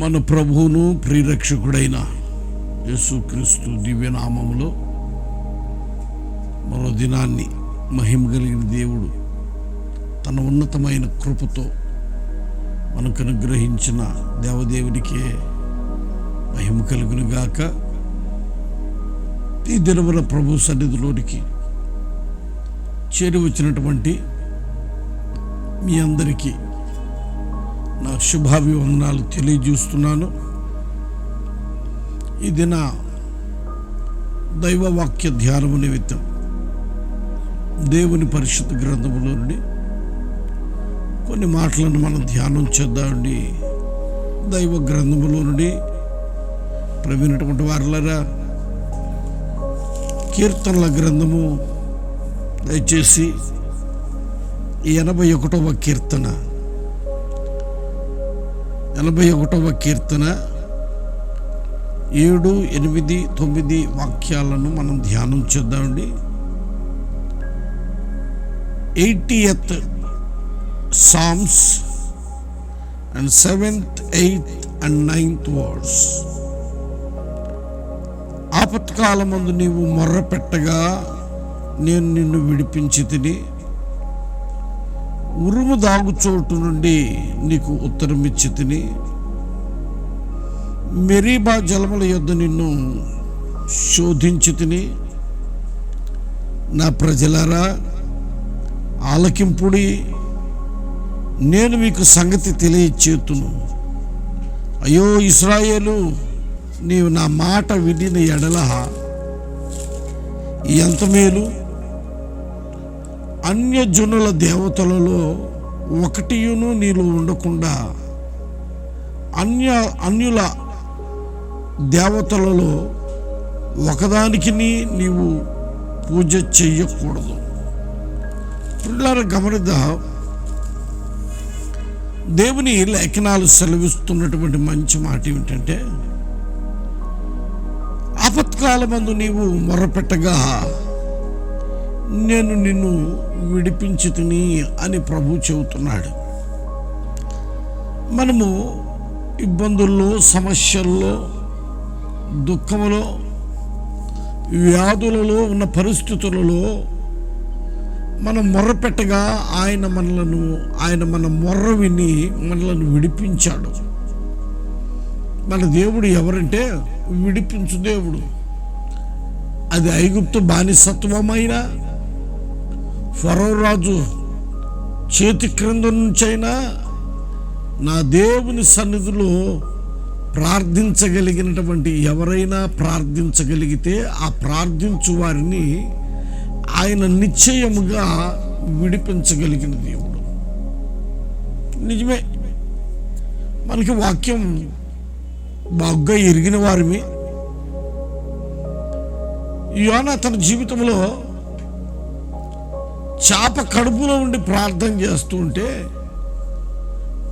మన ప్రభువును ప్రిరక్షకుడైన యేసుక్రీస్తు దివ్యనామములో మరో దినాన్ని మహిమ కలిగిన దేవుడు తన ఉన్నతమైన కృపతో మనకు అనుగ్రహించిన దేవదేవుడికే మహిమ కలుగును గాక ఈ దినమున ప్రభు సన్నిధిలోనికి చేరి వచ్చినటువంటి మీ అందరికీ నా శుభాభివందనాలు తెలియజేస్తున్నాను. ఇది నా దైవవాక్య ధ్యానము నిమిత్తం దేవుని పరిశుద్ధ గ్రంథములో నుండి కొన్ని మాటలను మనం ధ్యానం చేద్దామండి. దైవ గ్రంథములో నుండి ప్రవీణటువంటి వారులరా కీర్తనల గ్రంథము దయచేసి ఎనభై ఒకటవ కీర్తన ఎనభై ఒకటవ కీర్తన ఏడు ఎనిమిది తొమ్మిది వాక్యాలను మనం ధ్యానం చేద్దామండి. Eightieth psalms and seventh eighth and ninth words ఆపత్కాలమందు నీవు మొర్ర పెట్టగా నేను నిన్ను విడిపించి తిని ఉరుము దాగుచోటు నుండి నీకు ఉత్తరమిచ్చి తిని మెరీబా జలముల యొద్ద నిన్ను శోధించి తిని నా ప్రజలారా ఆలకింపుడి నేను మీకు సంగతి తెలియచేతును. అయ్యో ఇస్రాయేలు నీవు నా మాట విని ఎడల ఎంత మేలు అన్యజనుల దేవతలలో ఒకటియును నీలో ఉండకుండా అన్య అన్యుల దేవతలలో ఒకదానికి నీవు పూజ చెయ్యకూడదు. పిల్లల గమనిద్దా దేవుని లేఖనాలు సెలవిస్తున్నటువంటి మంచి మాట ఏమిటంటే ఆపత్కాలమందు నీవు మొరపెట్టగా నేను నిన్ను విడిపించుతుని అని ప్రభు చెబుతున్నాడు. మనము ఇబ్బందుల్లో సమస్యల్లో దుఃఖములో వ్యాధులలో ఉన్న పరిస్థితులలో మనం మొర్రపెట్టగా ఆయన మనలను ఆయన మన మొర్ర విని మనలను విడిపించాడు. మన దేవుడు ఎవరంటే విడిపించు దేవుడు. అది ఐగుప్తు బానిసత్వమైనా ఫరో రాజు చేతి క్రింద నుంచైనా నా దేవుని సన్నిధిలో ప్రార్థించగలిగినటువంటి ఎవరైనా ప్రార్థించగలిగితే ఆ ప్రార్థించు వారిని ఆయన నిశ్చయముగా విడిపించగలిగిన దేవుడు. నిజమే. మనకి వాక్యం బాగా ఎరిగిన వారిమి. యోన తన జీవితంలో చేప కడుపులో ఉండి ప్రార్థన చేస్తూ ఉంటే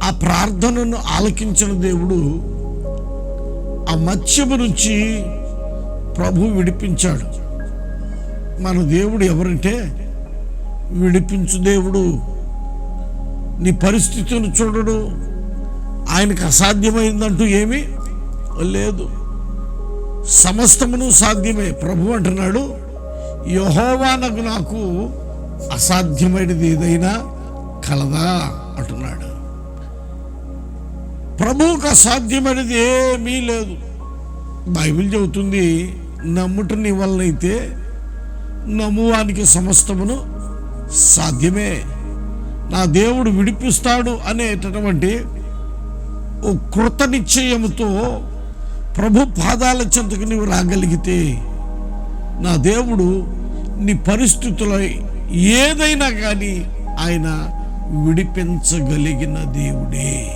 ఆ ప్రార్థనను ఆలకించిన దేవుడు ఆ మత్స్యము నుంచి ప్రభు విడిపించాడు. మన దేవుడు ఎవరంటే విడిపించు దేవుడు. నీ పరిస్థితిని చూడడు. ఆయనకు అసాధ్యమైందంటూ ఏమీ లేదు. సమస్తమును సాధ్యమే. ప్రభు అంటున్నాడు యహోవానకు నాకు అసాధ్యమైనది ఏదైనా కలదా అంటున్నాడు. ప్రభువుకు అసాధ్యమైనది ఏమీ లేదు. బైబిల్ చెబుతుంది నమ్ముట నీ వల్లైతే నమ్మువానికి సమస్తమును సాధ్యమే. నా దేవుడు విడిపిస్తాడు అనేటటువంటి ఓ కృత నిశ్చయముతో ప్రభు పాదాల చెంతకు నీవు రాగలిగితే నా దేవుడు నీ పరిస్థితులై ఏదైనా కానీ ఆయన విడిపించగలిగిన దేవుడే.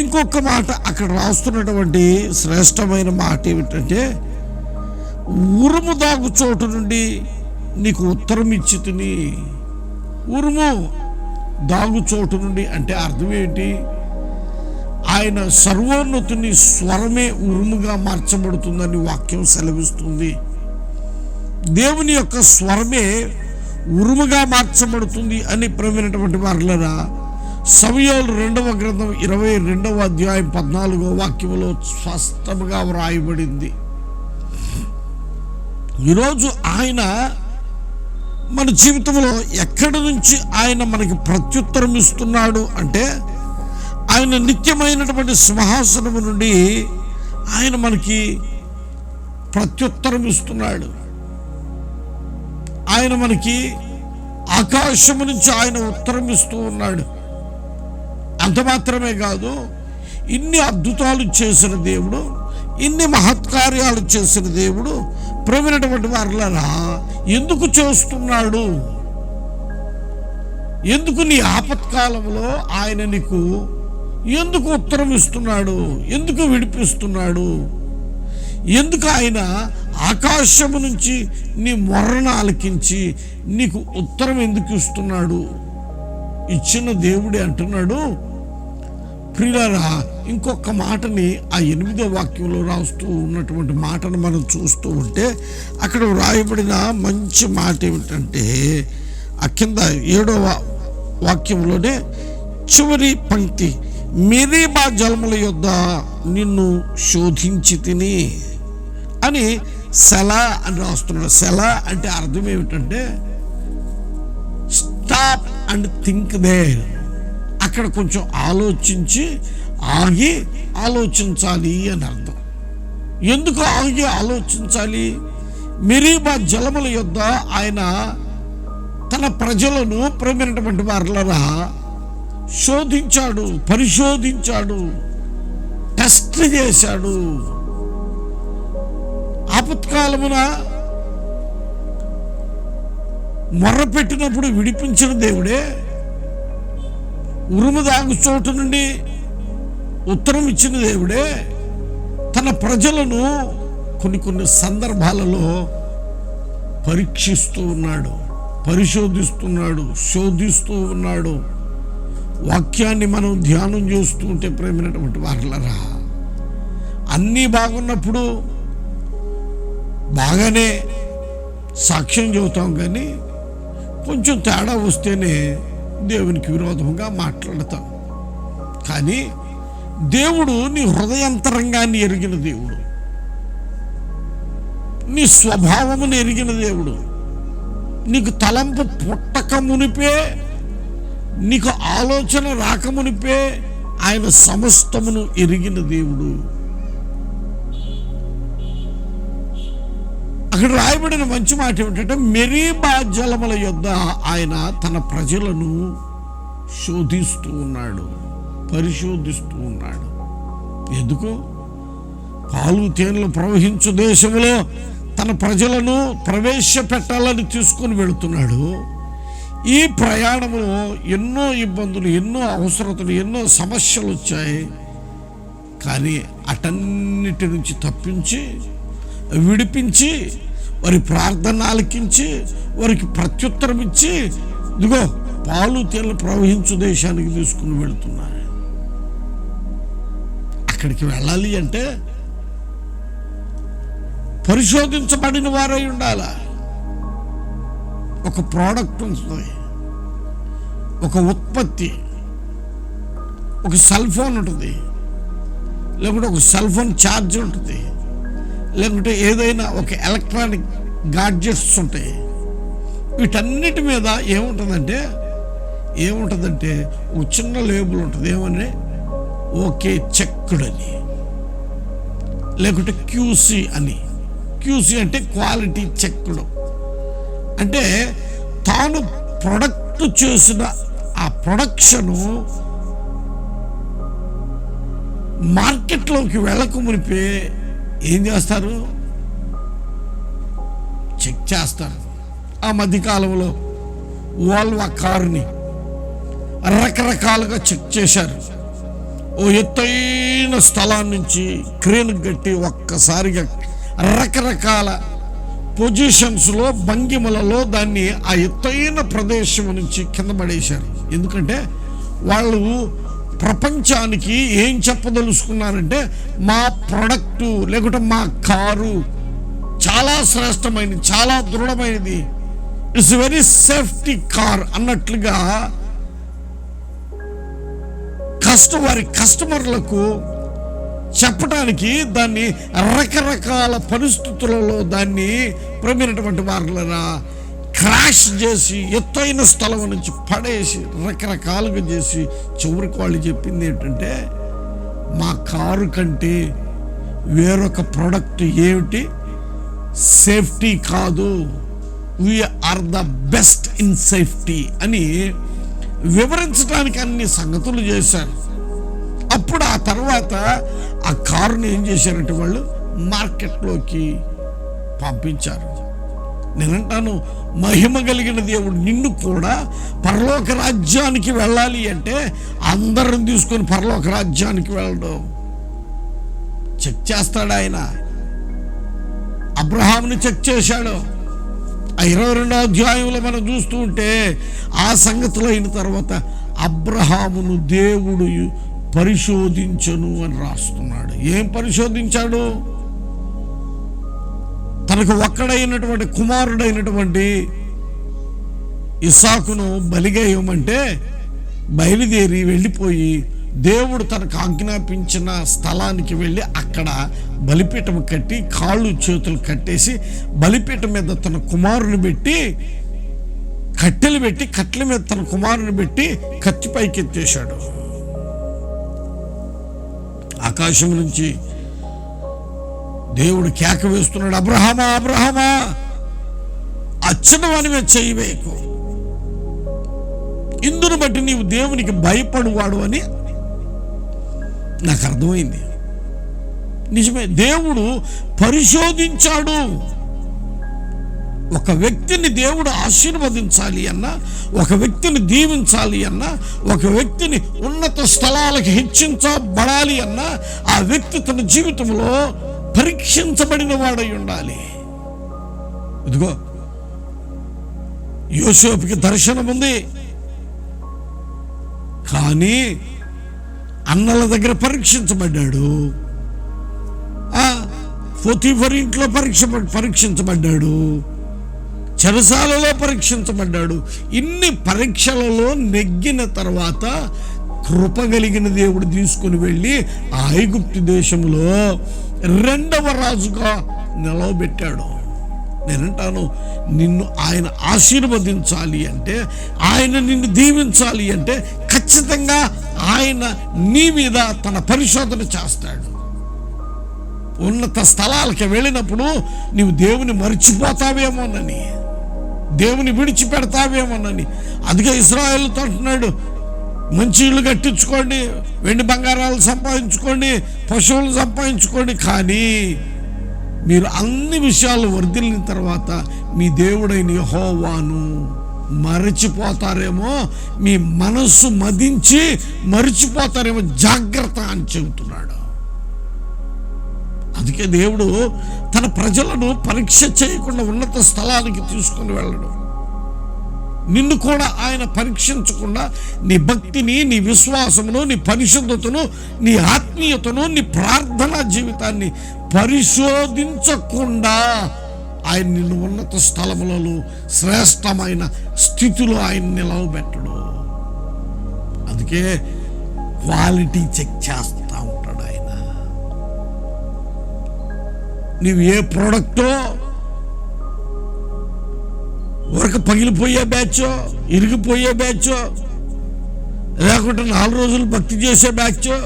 ఇంకొక మాట అక్కడ రాస్తున్నటువంటి శ్రేష్టమైన మాట ఏమిటంటే ఉరుము దాగు చోటు నుండి నీకు ఉత్తరం ఇచ్చి తిని ఉరుము దాగు చోటు నుండి అంటే అర్థం ఏంటి? ఆయన సర్వోన్నతుని స్వరమే ఉరుముగా మార్చబడుతుందని వాక్యం సెలవిస్తుంది. దేవుని యొక్క స్వరమే ఉరుముగా మార్చబడుతుంది అని ప్రవీణటువంటి వారులరా సమయాలు రెండవ గ్రంథం ఇరవై రెండవ అధ్యాయం పద్నాలుగో వాక్యములో స్పష్టంగా వ్రాయబడింది. ఈరోజు ఆయన మన జీవితంలో ఎక్కడి నుంచి ఆయన మనకి ప్రత్యుత్తరం ఇస్తున్నాడు అంటే ఆయన నిత్యమైనటువంటి సింహాసనము నుండి ఆయన మనకి ప్రత్యుత్తరం ఇస్తున్నాడు. ఆయన మనకి ఆకాశము నుంచి ఆయన ఉత్తరం ఇస్తూ ఉన్నాడు. అంత మాత్రమే కాదు ఇన్ని అద్భుతాలు చేసిన దేవుడు ఇన్ని మహత్కార్యాలు చేసిన దేవుడు ప్రవీణటువంటి వారులరా ఎందుకు చేస్తున్నాడు? ఎందుకు నీ ఆపత్కాలంలో ఆయన నీకు ఎందుకు ఉత్తరం ఇస్తున్నాడు? ఎందుకు విడిపిస్తున్నాడు? ఎందుకు ఆయన ఆకాశము నుంచి నీ మొర్రను ఆలకించి నీకు ఉత్తరం ఎందుకు ఇస్తున్నాడు? ఇచ్చిన దేవుడే అంటున్నాడు. ప్రియులారా ఇంకొక మాటని ఆ ఎనిమిదో వాక్యంలో రాస్తూ ఉన్నటువంటి మాటను మనం చూస్తూ ఉంటే అక్కడ వ్రాయబడిన మంచి మాట ఏమిటంటే ఆ కింద ఏడవ వాక్యంలోనే చివరి పంక్తి మెరీబా జలముల యొద్ద నిన్ను శోధించి తిని అని సెల అని రాస్తున్నాడు. సెలా అంటే అర్థం ఏమిటంటే స్టాప్ అండ్ థింక్ దే అక్కడ కొంచెం ఆలోచించి ఆగి ఆలోచించాలి అని అర్థం. ఎందుకు ఆగి ఆలోచించాలి? మిరీబా జలముల యొద్ద ఆయన తన ప్రజలను ప్రేమైనటువంటి వారులరా శోధించాడు పరిశోధించాడు టెస్ట్ చేశాడు. ఆపత్కాలమున మొర్రపెట్టినప్పుడు విడిపించిన దేవుడే ఉరుము దాగు చోటు నుండి ఉత్తరం ఇచ్చిన దేవుడే తన ప్రజలను కొన్ని కొన్ని సందర్భాలలో పరీక్షిస్తూ ఉన్నాడు పరిశోధిస్తున్నాడు శోధిస్తూ ఉన్నాడు. వాక్యాన్ని మనం ధ్యానం చేస్తూ ఉంటే ప్రేమైనటువంటి వారలరా అన్నీ బాగున్నప్పుడు బాగానే సాక్ష్యం చెబుతాం కానీ కొంచెం తేడా వస్తేనే దేవునికి విరోధంగా మాట్లాడతాం. కానీ దేవుడు నీ హృదయంతరంగాన్ని ఎరిగిన దేవుడు. నీ స్వభావమును ఎరిగిన దేవుడు. నీకు తలంపు పుట్టక మునిపే నీకు ఆలోచన రాకమునిపే ఆయన సమస్తమును ఎరిగిన దేవుడు. అక్కడ రాయబడిన మంచి మాట ఏమిటంటే మెరీబా జలముల యొద్ద ఆయన తన ప్రజలను శోధిస్తూ ఉన్నాడు పరిశోధిస్తూ ఉన్నాడు. ఎందుకు? పాలు తేనెలు ప్రవహించు దేశంలో తన ప్రజలను ప్రవేశపెట్టాలని తీసుకొని వెళుతున్నాడు. ఈ ప్రయాణంలో ఎన్నో ఇబ్బందులు ఎన్నో అవసరతలు ఎన్నో సమస్యలు వచ్చాయి. కానీ అటన్నిటి నుంచి తప్పించి విడిపించి వారి ప్రార్థన ఆలకించి వారికి ప్రత్యుత్తరం ఇచ్చి ఇదిగో పాలు తేలు ప్రవహించు దేశానికి తీసుకుని వెళుతున్నారు అక్కడికి వెళ్ళాలి అంటే పరిశోధించబడిన వారై ఉండాల? ఒక ప్రోడక్ట్ ఉంటుంది ఒక ఉత్పత్తి. ఒక సెల్ ఫోన్ ఉంటుంది. లేకుంటే ఒక సెల్ ఫోన్ ఛార్జ్ ఉంటుంది. లేకుంటే ఏదైనా ఒక ఎలక్ట్రానిక్ గాడ్జెట్స్ ఉంటాయి. వీటన్నిటి మీద ఏముంటుందంటే ఏముంటుందంటే ఒక చిన్న లేబుల్ ఉంటుంది. ఏమని? ఓకే చెక్కుడ్ అని లేకుంటే క్యూసీ అని. క్యూసీ అంటే క్వాలిటీ చెక్కుడు అంటే తాను ప్రొడక్ట్ చేసిన ఆ ప్రొడక్షను మార్కెట్లోకి వెళ్ళక మునిపే ఏం చేస్తారు? చెక్ చేస్తారు. ఆ మధ్యకాలంలో వాల్వా కారుని రకరకాలుగా చెక్ చేశారు. ఓ ఎత్తైన స్థలం నుంచి క్రేన్ కట్టి ఒక్కసారిగా రకరకాల పొజిషన్స్లో భంగిమలలో దాన్ని ఆ ఎత్తైన ప్రదేశం నుంచి కింద పడేశారు. ఎందుకంటే వాళ్ళు ప్రపంచానికి ఏం చెప్పదలుచుకున్నానంటే మా ప్రొడక్టు లేకుంటే మా కారు చాలా శ్రేష్టమైనది చాలా దృఢమైనది. ఇట్స్ వెరీ సేఫ్టీ కార్ అన్నట్లుగా ఫస్ట్ వారి కస్టమర్లకు చెప్పడానికి దాన్ని రకరకాల పరిస్థితులలో దాన్ని ప్రమినటువంటి వారులరా క్రాష్ చేసి ఎత్తైన స్థలం నుంచి పడేసి రకరకాలుగా చేసి చివరికి వాళ్ళు చెప్పింది ఏంటంటే మా కారు కంటే వేరొక ప్రోడక్ట్ ఏమిటి? సేఫ్టీ కాదు. We're the best in safety అని వివరించడానికి అన్ని సంగతులు చేశారు. అప్పుడు ఆ తర్వాత ఆ కారుని ఏం చేశారంటే వాళ్ళు మార్కెట్లోకి పంపించారు. నేనంటాను మహిమ కలిగిన దేవుడు నిన్ను కూడా పరలోక రాజ్యానికి వెళ్ళాలి అంటే అందరం తీసుకొని పరలోక రాజ్యానికి వెళ్ళడం. చెక్ చేస్తాడు ఆయన? అబ్రహాంని చెక్ చేశాడు. ఆ ఇరవై రెండో అధ్యాయంలో మనం చూస్తూ ఉంటే ఆ సంగతులు అయిన తర్వాత అబ్రహామును దేవుడు పరిశోధించను అని రాస్తున్నాడు. ఏం పరిశోధించాడు? తనకు ఒక్కడైనటువంటి కుమారుడైనటువంటి ఇసాకును బలిగా ఇవ్వమంటే బయలుదేరి వెళ్ళిపోయి దేవుడు తనకు ఆజ్ఞాపించిన స్థలానికి వెళ్ళి అక్కడ బలిపీఠం కట్టి కాళ్ళు చేతులు కట్టేసి బలిపీఠం మీద తన కుమారుని పెట్టి కట్టెలు పెట్టి కట్టెల మీద తన కుమారుని పెట్టి కత్తి పైకి ఎత్తేశాడు ఆకాశం నుంచి దేవుడు కేక వేస్తున్నాడు అబ్రహమా అబ్రహమా అచ్చన వాని మీద ఇందును బట్టి నీవు దేవునికి భయపడువాడు అని నాకు అర్థమైంది. నిజమే దేవుడు పరిశోధించాడు. ఒక వ్యక్తిని దేవుడు ఆశీర్వదించాలి అన్నా ఒక వ్యక్తిని దీవించాలి అన్నా ఒక వ్యక్తిని ఉన్నత స్థలాలకు హెచ్చించబడాలి అన్నా ఆ వ్యక్తి తన జీవితంలో పరీక్షించబడిన వాడై ఉండాలి. ఇదిగో యోసేపుకి దర్శనం ఉంది కానీ అన్నల దగ్గర పరీక్షించబడ్డాడు. ఆ, పోతీఫర్ ఇంట్లో పరీక్ష పరీక్షించబడ్డాడు. చెరసాలలో పరీక్షించబడ్డాడు. ఇన్ని పరీక్షలలో నెగ్గిన తర్వాత కృప కలిగిన దేవుడు తీసుకుని వెళ్ళి ఆ దేశంలో రెండవ రాజుగా నిలవబెట్టాడు. నేనంటాను నిన్ను ఆయన ఆశీర్వదించాలి అంటే ఆయన నిన్ను దీవించాలి అంటే ఖచ్చితంగా ఆయన నీ మీద తన పరిశోధన చేస్తాడు. ఉన్నత స్థలాలకు వెళ్ళినప్పుడు నీవు దేవుని మర్చిపోతావేమోనని దేవుని విడిచిపెడతావేమోనని. అందుకే ఇస్రాయల్తో అంటున్నాడు మంచి ఇల్లు కట్టించుకోండి వెండి బంగారాలు సంపాదించుకోండి పశువులు సంపాదించుకోండి. కానీ మీరు అన్ని విషయాలు వర్ధిల్లిన తర్వాత మీ దేవుడైన హోవాను మరచిపోతారేమో మీ మనస్సు మదించి మరిచిపోతారేమో జాగ్రత్త అని చెబుతున్నాడు. అందుకే దేవుడు తన ప్రజలను పరీక్ష చేయకుండా ఉన్నత స్థలానికి తీసుకుని వెళ్ళడం. నిన్ను కూడా ఆయన పరీక్షించకుండా నీ భక్తిని నీ విశ్వాసమును నీ పరిశుద్ధతను నీ ఆత్మీయతను నీ ప్రార్థనా జీవితాన్ని పరిశోధించకుండా ఆయన నిన్ను ఉన్నత స్థలములలో శ్రేష్టమైన స్థితిలో ఆయన నిలవబెట్టడు. అందుకే క్వాలిటీ చెక్ చేస్తూ ఉంటాడు ఆయన. నువ్వు ఏ ప్రోడక్టో ఊరక పగిలిపోయే బ్యాచో ఇరిగిపోయే బ్యాచో లేకుంటే నాలుగు రోజులు భక్తి చేసే బ్యాచో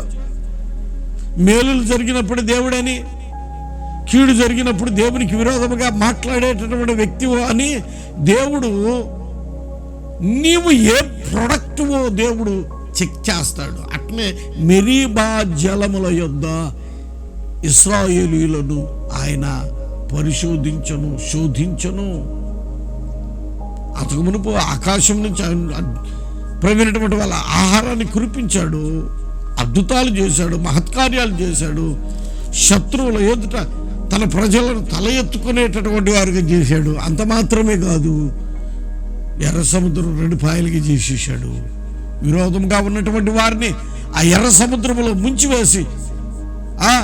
మేలులు జరిగినప్పుడు దేవుడని కీడు జరిగినప్పుడు దేవునికి విరోధముగా మాట్లాడేటటువంటి వ్యక్తివో అని దేవుడు నీవు ఏ ప్రొడక్టువో దేవుడు చెక్ చేస్తాడు. అట్నే మెరీబా జలముల యొద్ద ఇస్రాయేలీలను ఆయన పరిశోధించను శోధించను. అతకు మునుపు ఆకాశం నుంచి ప్రవీణటువంటి వాళ్ళ ఆహారాన్ని కురిపించాడు అద్భుతాలు చేశాడు మహత్కార్యాలు చేశాడు. శత్రువుల ఎదుట తన ప్రజలను తల ఎత్తుకునేటటువంటి వారిగా చేశాడు. అంత మాత్రమే కాదు ఎర్ర సముద్రం రెండు పాయలుగా చేసేసాడు విరోధంగా ఉన్నటువంటి వారిని ఆ ఎర్ర సముద్రంలో ముంచివేసి ఆ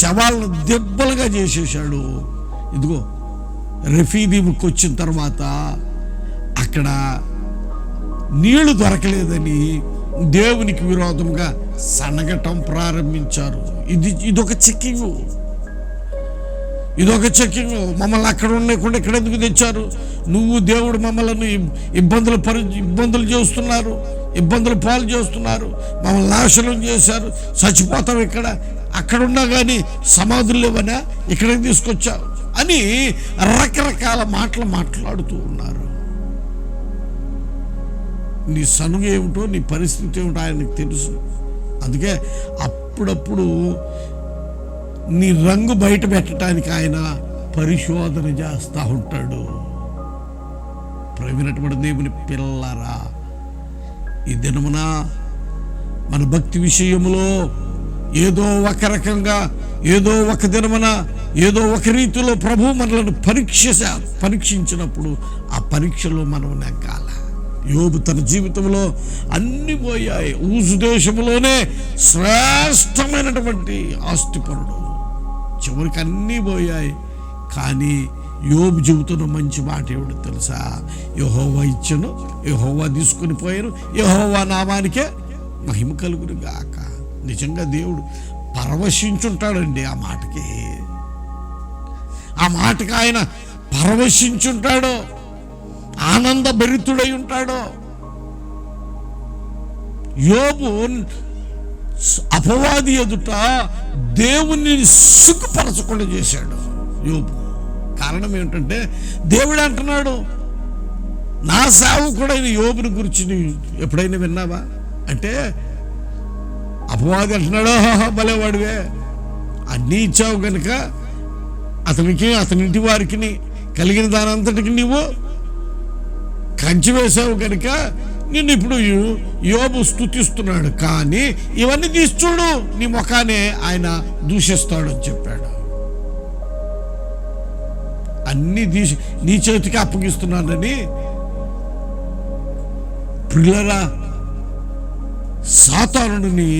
శవాలను దెబ్బలుగా చేసేసాడు ఇదిగో రఫీదీముకి వచ్చిన తర్వాత అక్కడ నీళ్ళు దొరకలేదని దేవునికి విరోధంగా సనగటం ప్రారంభించారు. ఇది ఇదొక చెక్కింగ్. ఇదొక చెక్కింగ్. మమ్మల్ని అక్కడ ఉండకుండా ఇక్కడ ఎందుకు తెచ్చారు? నువ్వు దేవుడు మమ్మల్ని ఇబ్బందులు పరి ఇబ్బందులు చేస్తున్నారు. ఇబ్బందులు పాలు చేస్తున్నారు. మమ్మల్ని నాశనం చేశారు. చచ్చిపోతాం ఇక్కడ. అక్కడ ఉన్నా కానీ సమాధులు లేవనా? ఇక్కడికి తీసుకొచ్చావు అని రకరకాల మాటలు మాట్లాడుతూ ఉన్నారు. నీ సనుగు ఏమిటో నీ పరిస్థితి ఏమిటో ఆయనకు తెలుసు. అందుకే అప్పుడప్పుడు నీ రంగు బయట పెట్టడానికి ఆయన పరిశోధన చేస్తూ ఉంటాడు. ప్రవీణటువంటి దేవుని పిల్లరా ఈ దినమున మన భక్తి విషయంలో ఏదో ఒక రకంగా ఏదో ఒక దినమున ఏదో ఒక రీతిలో ప్రభు మనలను పరీక్ష పరీక్షించినప్పుడు ఆ పరీక్షలో మనం నెగ్గాల. యోబు తన జీవితంలో అన్ని పోయాయి. ఊజు దేశంలోనే శ్రేష్టమైనటువంటి ఆస్తిపరుడు చివరికి అన్నీ పోయాయి. కానీ యోబు చెబుతున్న మంచి మాట ఏమిటి తెలుసా? యహోవా ఇచ్చను యహోవా తీసుకుని పోయాను యహోవా నామానికే మహిమ కలుగును గాక. నిజంగా దేవుడు పరవశించుంటాడండి ఆ మాటకి. ఆ మాటకి ఆయన పరవశించుంటాడు ఆనంద భరితుడై ఉంటాడో? యోబు అపవాది ఎదుట దేవుణ్ణి సిగ్గుపరచకుండా చేశాడు యోబు. కారణం ఏమిటంటే దేవుడు అంటున్నాడు నా సేవకుడైన యోబుని గురించి నీవు ఎప్పుడైనా విన్నావా? అంటే అపవాది అంటున్నాడు భలేవాడివే. అన్నీ ఇచ్చావు కనుక అతనికి అతని ఇంటి వారికి కలిగిన దానంతటికి నీవు కంచి వేసావు కనుక నిన్ను ఇప్పుడు యోబు స్థుతిస్తున్నాడు కానీ ఇవన్నీ తీసి చూడు. నీ ముఖానే ఆయన దూషిస్తాడు అని చెప్పాడు. అన్ని తీసి నీ చేతికి అప్పగిస్తున్నానని పిల్లరా సాతానుడిని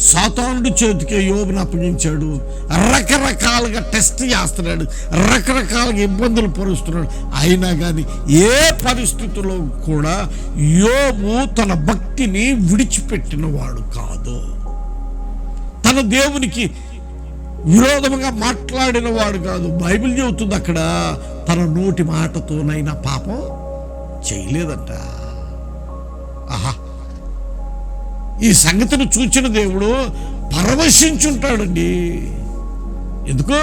సాతానుడి చేతికి యోబుని అప్పగించాడు. రకరకాలుగా టెస్ట్ చేస్తున్నాడు. రకరకాలుగా ఇబ్బందులు పరుస్తున్నాడు. అయినా కానీ ఏ పరిస్థితుల్లో కూడా యోబు తన భక్తిని విడిచిపెట్టినవాడు కాదు. తన దేవునికి విరోధముగా మాట్లాడిన వాడు కాదు. బైబిల్ చెబుతుంది అక్కడ తన నోటి మాటతోనైనా పాపం చేయలేదంట. ఈ సంగతిని చూచిన దేవుడు పరవశించుంటాడండి. ఎందుకో?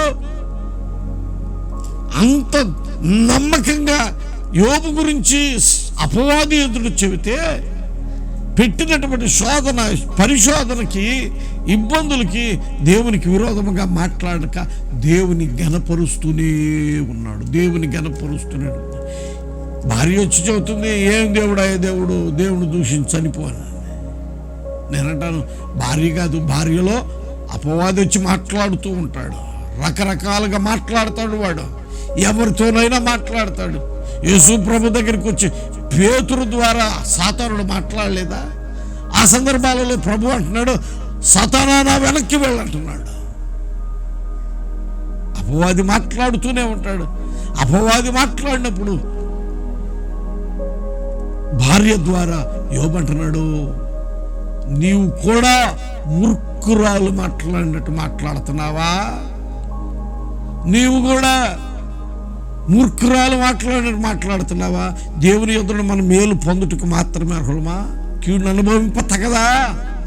అంత నమ్మకంగా యోబు గురించి అపవాది ఎదురు చెబితే పెట్టినటువంటి శోధన పరిశోధనకి ఇబ్బందులకి దేవునికి విరోధముగా మాట్లాడక దేవుని గనపరుస్తూనే ఉన్నాడు. దేవుని గనపరుస్తూనే భార్య వచ్చి చెబుతుంది ఏం దేవుడు అయ్యే దేవుడు? దేవుడు దూషించి చనిపోను నేనంటాను భార్య కాదు భార్యలో అపవాది వచ్చి మాట్లాడుతూ ఉంటాడు. రకరకాలుగా మాట్లాడతాడు వాడు. ఎవరితోనైనా మాట్లాడతాడు. యేసు ప్రభు దగ్గరికి వచ్చి పేతురు ద్వారా సాతానుడు మాట్లాడలేదా? ఆ సందర్భాలలో ప్రభు అంటున్నాడు సతానా నా వెనక్కి వెళ్ళంటున్నాడు. అపవాది మాట్లాడుతూనే ఉంటాడు. అపవాది మాట్లాడినప్పుడు భార్య ద్వారా యోబంటున్నాడు నీవు కూడా మూర్ఖురాలు మాట్లాడినట్టు మాట్లాడుతున్నావా? నీవు కూడా మూర్ఖురాలు మాట్లాడినట్టు మాట్లాడుతున్నావా? దేవుని ఎదురు మన మేలు పొందుటకు మాత్రమే అర్హులమా? కీడును అనుభవింపత కదా?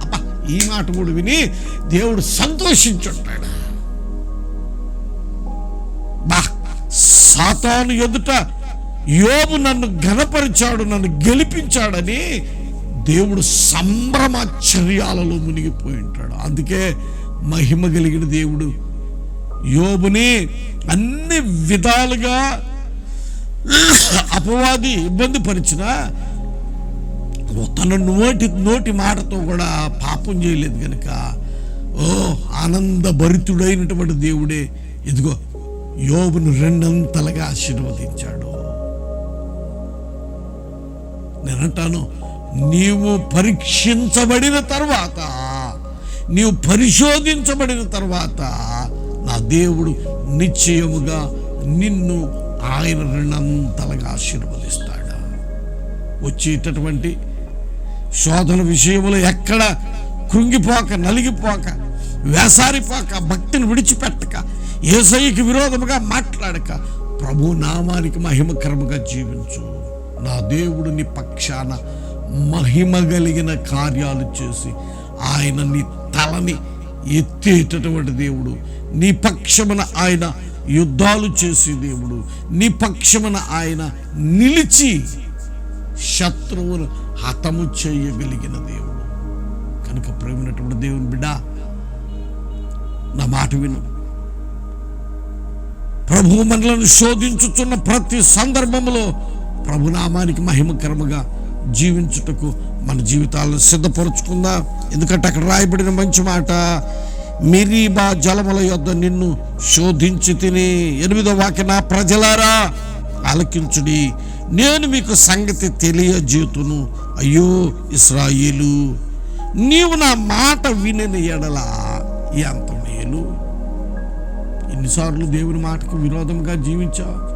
అబ్బా ఈ మాట కూడా విని దేవుడు సంతోషించుంటాడు బా సాతాను ఎదుట యోబు నన్ను ఘనపరిచాడు నన్ను గెలిపించాడని దేవుడు సంభ్రమాశ్చర్యాలలో మునిగిపోయి ఉంటాడు. అందుకే మహిమ కలిగిన దేవుడు యోబుని అన్ని విధాలుగా అపవాది ఇబ్బంది పరిచిన తన నోటి నోటి మాటతో కూడా పాపం చేయలేదు కనుక ఓ ఆనంద భరితుడైనటువంటి దేవుడే ఇదిగో యోబును రెండంతలుగా ఆశీర్వదించాడు. నేనంటాను నీవు పరీక్షించబడిన తర్వాత నీవు పరిశోధించబడిన తర్వాత నా దేవుడు నిశ్చయముగా నిన్ను ఆయన రెండంతలుగా ఆశీర్వదిస్తాడు. వచ్చేటటువంటి శోధన విషయంలో ఎక్కడ కృంగిపోక నలిగిపోక వేసారిపోక భక్తిని విడిచిపెట్టక ఏసైకి విరోధముగా మాట్లాడక ప్రభు నామానికి మహిమకరముగా జీవించు. నా దేవుడు నీ పక్షాన మహిమ కలిగిన కార్యాలు చేసి ఆయన నీ తలని ఎత్తేటటువంటి దేవుడు. నీ పక్షమున ఆయన యుద్ధాలు చేసే దేవుడు. నీ పక్షమున ఆయన నిలిచి శత్రువును హతము చేయగలిగిన దేవుడు. కనుక ప్రేమినటువంటి దేవుని బిడ్డ నా మాట విను. ప్రభు మనలను శోధించుచున్న ప్రతి సందర్భంలో ప్రభునామానికి మహిమకరముగా జీవించుటకు మన జీవితాలను సిద్ధపరుచుకుందా. ఎందుకంటే అక్కడ రాయబడిన మంచి మాట మిరీబా జలముల యొద్ద నిన్ను శోధించి తిని. ఎనిమిదో వాక్య నా ప్రజలారా ఆలకించుడి. నేను మీకు సంగతి తెలియజేతును అయ్యో ఇస్రాయిలు. నీవు నా మాట వినిన ఎడల ఎంత మేలు ఎన్నిసార్లు దేవుని మాటకు విరోధంగా జీవించావు?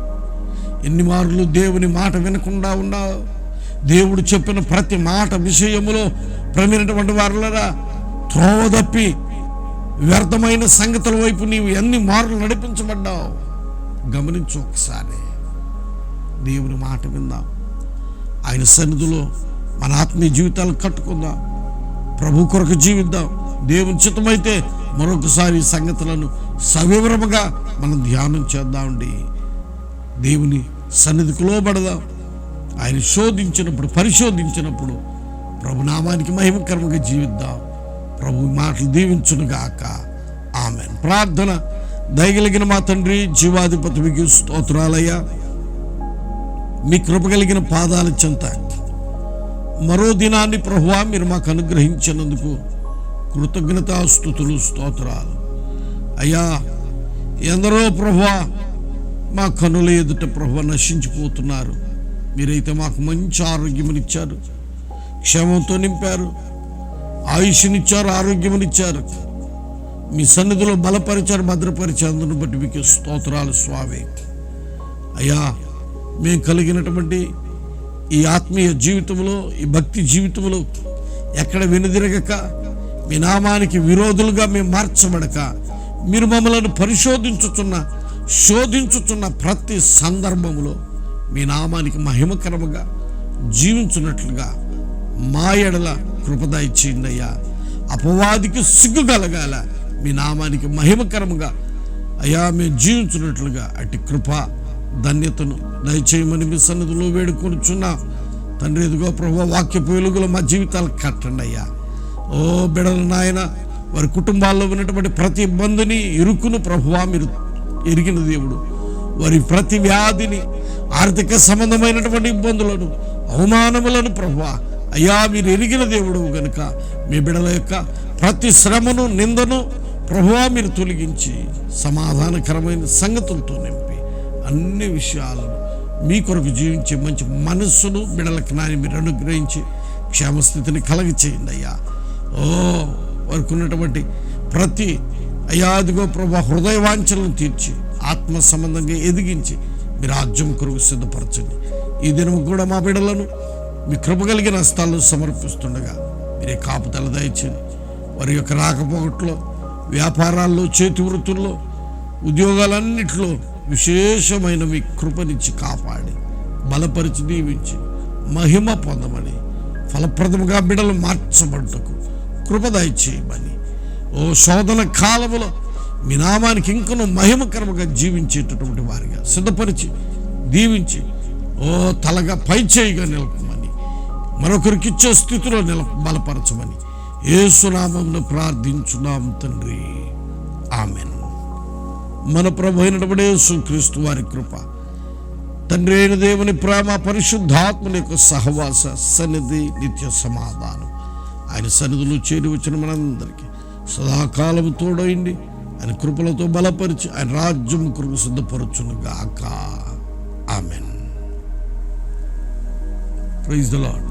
ఎన్ని మార్లు దేవుని మాట వినకుండా ఉన్నావు? దేవుడు చెప్పిన ప్రతి మాట విషయములో ప్రమినటువంటి వారులరా త్రోవ తప్పి వ్యర్థమైన సంగతుల వైపు నీవు ఎన్ని మార్లు నడిపించబడ్డావు? గమనించు ఒకసారి. దేవుని మాట విందాం. ఆయన సన్నిధిలో మన ఆత్మీయ జీవితాలు కట్టుకుందాం. ప్రభు కొరకు జీవిద్దాం. దేవుని చిత్తమైతే మరొకసారి సంగతులను సవివరముగా మనం ధ్యానం చేద్దామండి. దేవుని సన్నిధికి లోబడదాం. ఆయన శోధించినప్పుడు పరిశోధించినప్పుడు ప్రభు నామానికి మహిమకరంగా జీవిద్దాం. ప్రభు మాటలు దీవించునుగాక ఆమె ప్రార్థన దయగలిగిన మా తండ్రి జీవాధిపతి మీకు స్తోత్రాలయ్యా. మీ కృప కలిగిన పాదాల చెంత మరో దినాన్ని ప్రభువా మీరు మాకు అనుగ్రహించినందుకు కృతజ్ఞతాస్థుతులు స్తోత్రాలు. అయ్యా ఎందరో ప్రభువా మా కనుల ఎదుట ప్రభు నశించిపోతున్నారు. మీరైతే మాకు మంచి ఆరోగ్యమునిచ్చారు. క్షేమంతో నింపారు. ఆయుష్నిచ్చారు ఆరోగ్యమునిచ్చారు. మీ సన్నిధిలో బలపరిచారు భద్రపరిచేందును బట్టి మీకు స్తోత్రాలు స్వామి. అయ్యా మేము కలిగినటువంటి ఈ ఆత్మీయ జీవితంలో ఈ భక్తి జీవితంలో ఎక్కడ వెనుదిరగక మీ నామానికి విరోధులుగా మేము మార్చబడక మీరు మమ్మలను పరిశోధించుచున్న శోధించుచున్న ప్రతి సందర్భములో మీ నామానికి మహిమకరముగా జీవించున్నట్లుగా మా ఎడల కృపద ఇచ్చేయండి అయ్యా అపవాదికి సిగ్గు కలగాల. మీ నామానికి మహిమకరముగా అయ్యా మేము జీవించున్నట్లుగా అటు కృప ధన్యతను దయచేయమని మీ సన్నిధిలో వేడుకొనుచున్నా. తండ్రి ఎదుగో ప్రభు వాక్యపు వెలుగులో మా జీవితాలు కట్టండి అయ్యా ఓ బిడల నాయన వారి కుటుంబాల్లో ఉన్నటువంటి ప్రతి ఇబ్బందిని ఇరుకును ప్రభువా మీరు ఎరిగిన దేవుడు. వారి ప్రతి వ్యాధిని ఆర్థిక సంబంధమైనటువంటి ఇబ్బందులను అవమానములను ప్రభు అయ్యా మీరు ఎరిగిన దేవుడు గనుక మీ బిడల యొక్క ప్రతి శ్రమను నిందను ప్రభువా మీరు తొలగించి సమాధానకరమైన సంగతులతో నింపి అన్ని విషయాలను మీ కొరకు జీవించే మంచి మనస్సును బిడలకు నాని మీరు అనుగ్రహించి క్షేమస్థితిని కలగ చేయండి అయ్యా. ఓ వారికి ఉన్నటువంటి ప్రతి అయ్యాదిగో ప్రభా హృదయ వాంఛలను తీర్చి ఆత్మ సంబంధంగా ఎదిగించి మీ రాజ్యం కొరకు సిద్ధపరచండి. ఈ దినము కూడా మా బిడలను మీ కృప కలిగిన హస్తాలను సమర్పిస్తుండగా మీరే కాపుదల దయచేయండి. వారి యొక్క రాకపోకట్లో వ్యాపారాల్లో చేతి వృత్తుల్లో ఉద్యోగాలన్నిటిలో విశేషమైన మీ కృపనిచ్చి కాపాడి బలపరిచి దీవించి మహిమ పొందమని ఫలప్రదముగా బిడలు మార్చబడ్డకు కృప చేయమని ఓ శోధన కాలములో మీ నామానికి ఇంకను మహిమకరముగా జీవించేటటువంటి వారిగా సిద్ధపరిచి దీవించి ఓ తలగా పై చేయిగా నిలపమని మరొకరికి ఇచ్చే స్థితిలో నిల బలపరచమని ఏసునామంలో ప్రార్థించున్నాం తండ్రి. ఆమెను. మన ప్రభు అయినటువంటి యేసుక్రీస్తు వారి కృప తండ్రి అయిన దేవుని ప్రేమ పరిశుద్ధాత్మని యొక్క సహవాస సన్నిధి నిత్య సమాధానం. ఆయన సన్నిధిలో చేరి వచ్చిన మనందరికీ సదాకాలము తోడైంది ఆయన కృపలతో బలపరిచి ఆయన రాజ్యం కృప సిద్ధపరచును గాక ఆమెన్. Praise the lord